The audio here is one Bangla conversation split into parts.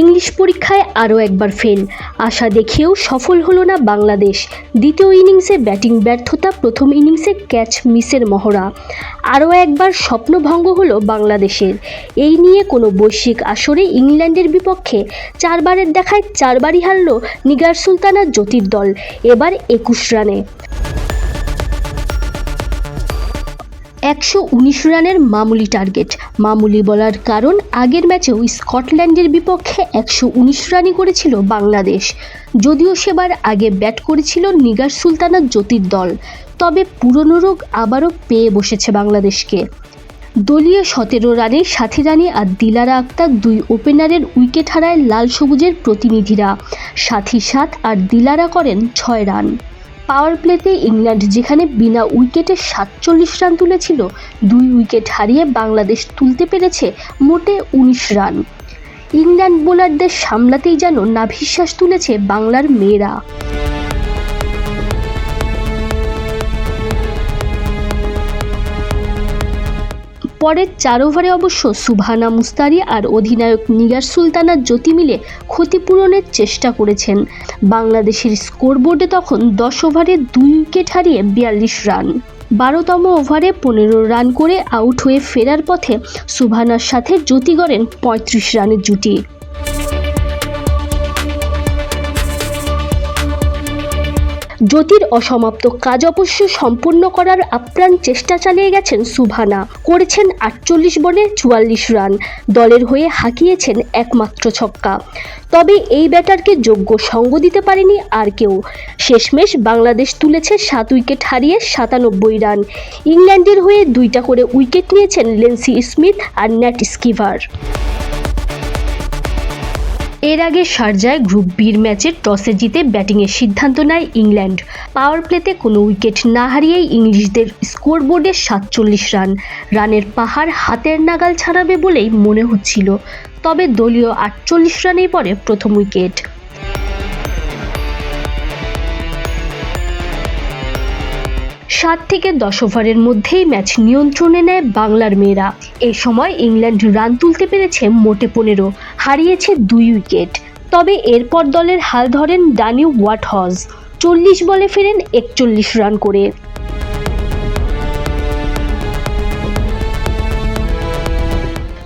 ইংলিশ পরীক্ষায় আরও একবার ফেল। আশা দেখেও সফল হলো না বাংলাদেশ। দ্বিতীয় ইনিংসে ব্যাটিং ব্যর্থতা, প্রথম ইনিংসে ক্যাচ মিসের মহড়া। আরও একবার স্বপ্নভঙ্গ হলো বাংলাদেশের। এই নিয়ে কোনো বৈশ্বিক আসরে ইংল্যান্ডের বিপক্ষে চারবারের দেখায় চারবারই হারল নিগার সুলতানা জ্যোতির দল, এবার একুশ রানে। একশো উনিশ রানের মামুলি টার্গেট। মামুলি বলার কারণ, আগের ম্যাচেও স্কটল্যান্ডের বিপক্ষে একশো উনিশ রানই করেছিল বাংলাদেশ। যদিও সেবার আগে ব্যাট করেছিল নিগার সুলতানা জ্যোতির দল। তবে পুরনো রোগ আবারও পেয়ে বসেছে বাংলাদেশকে। দলীয় সতেরো রানে সাথী রানী আর দিলারা আক্তার দুই ওপেনারের উইকেট হারায় লাল সবুজের প্রতিনিধিরা। সাথী সাত আর দিলারা করেন ছয় রান। পাওয়ার প্লেতে ইংল্যান্ড যেখানে বিনা উইকেটে সাতচল্লিশ রান তুলেছিল, দুই উইকেট হারিয়ে বাংলাদেশ তুলতে পেরেছে মোটে উনিশ রান। ইংল্যান্ড বোলারদের সামলাতেই যেন নাভিশ্বাস তুলেছে বাংলার মেয়েরা। পরের চার ওভারে অবশ্য সুভানা মুস্তারি আর অধিনায়ক নিগার সুলতানা জ্যোতি মিলে ক্ষতিপূরণের চেষ্টা করেছেন। বাংলাদেশের স্কোরবোর্ডে তখন দশ ওভারে দুই উইকেট হারিয়ে বিয়াল্লিশ রান। বারোতম ওভারে পনেরো রান করে আউট হয়ে ফেরার পথে সুভানার সাথে জ্যোতি গড়েন পঁয়ত্রিশ রানের জুটি। জ্যোতির অসমাপ্ত কাজ অবশ্য সম্পূর্ণ করার আপ্রাণ চেষ্টা চালিয়ে গেছেন সুভানা। করেছেন আটচল্লিশ বলে চুয়াল্লিশ রান। দলের হয়ে হাঁকিয়েছেন একমাত্র ছক্কা। তবে এই ব্যাটারকে যোগ্য সঙ্গ দিতে পারেনি আর কেউ। শেষমেশ বাংলাদেশ তুলেছে সাত উইকেট হারিয়ে সাতানব্বই রান। ইংল্যান্ডের হয়ে দুইটা করে উইকেট নিয়েছেন লেন্সি স্মিথ আর ন্যাট স্কিভার। এর আগে শারজায় গ্রুপ বির ম্যাচে টসে জিতে ব্যাটিংয়ের সিদ্ধান্ত নেয় ইংল্যান্ড। পাওয়ার প্লেতে কোনো উইকেট না হারিয়েই ইংলিশদের স্কোরবোর্ডে সাতচল্লিশ রান। রানের পাহাড় হাতের নাগাল ছাড়াবে বলেই মনে হচ্ছিল। তবে দলীয় আটচল্লিশ রানেই পরে প্রথম উইকেট। সাত থেকে দশ ওভারের মধ্যেই ম্যাচ নিয়ন্ত্রণে নেয় বাংলার মেয়েরা। এ সময় ইংল্যান্ড রান তুলতে পেরেছে মোটে পনেরো, হারিয়েছে দুই উইকেট। তবে এরপর দলের হাল ধরেন ডানি ওয়াট হজ চল্লিশ বলে ফেরেন একচল্লিশ রান করে।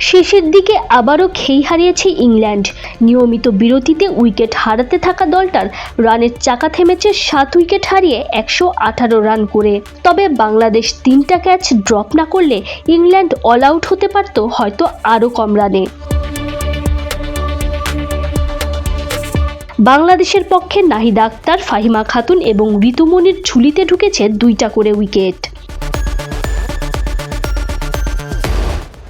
শেষের দিকে আবারও খেই হারিয়েছে ইংল্যান্ড। নিয়মিত বিরতিতে উইকেট হারাতে থাকা দলটার রানের চাকা থেমেছে সাত উইকেট হারিয়ে একশো আঠারো রান করে। তবে বাংলাদেশ তিনটা ক্যাচ ড্রপ না করলে ইংল্যান্ড অল আউট হতে পারত হয়তো আরও কম রানে। বাংলাদেশের পক্ষে নাহিদা আক্তার, ফাহিমা খাতুন এবং ঋতুমনির ঝুলিতে ঢুকেছে দুইটা করে উইকেট।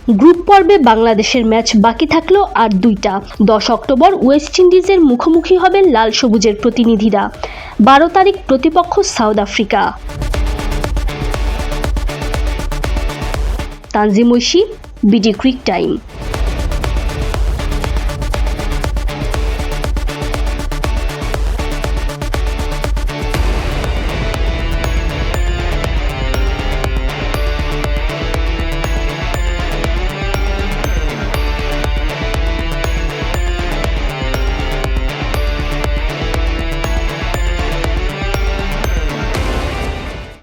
গ্রুপ পর্বে বাংলাদেশের ম্যাচ বাকি থাকল আর দুইটা। দশ অক্টোবর ওয়েস্ট ইন্ডিজের মুখোমুখি হবেন লাল সবুজের প্রতিনিধিরা। বারো তারিখ প্রতিপক্ষ South Africa. Tanzim Oishi, BD cric time.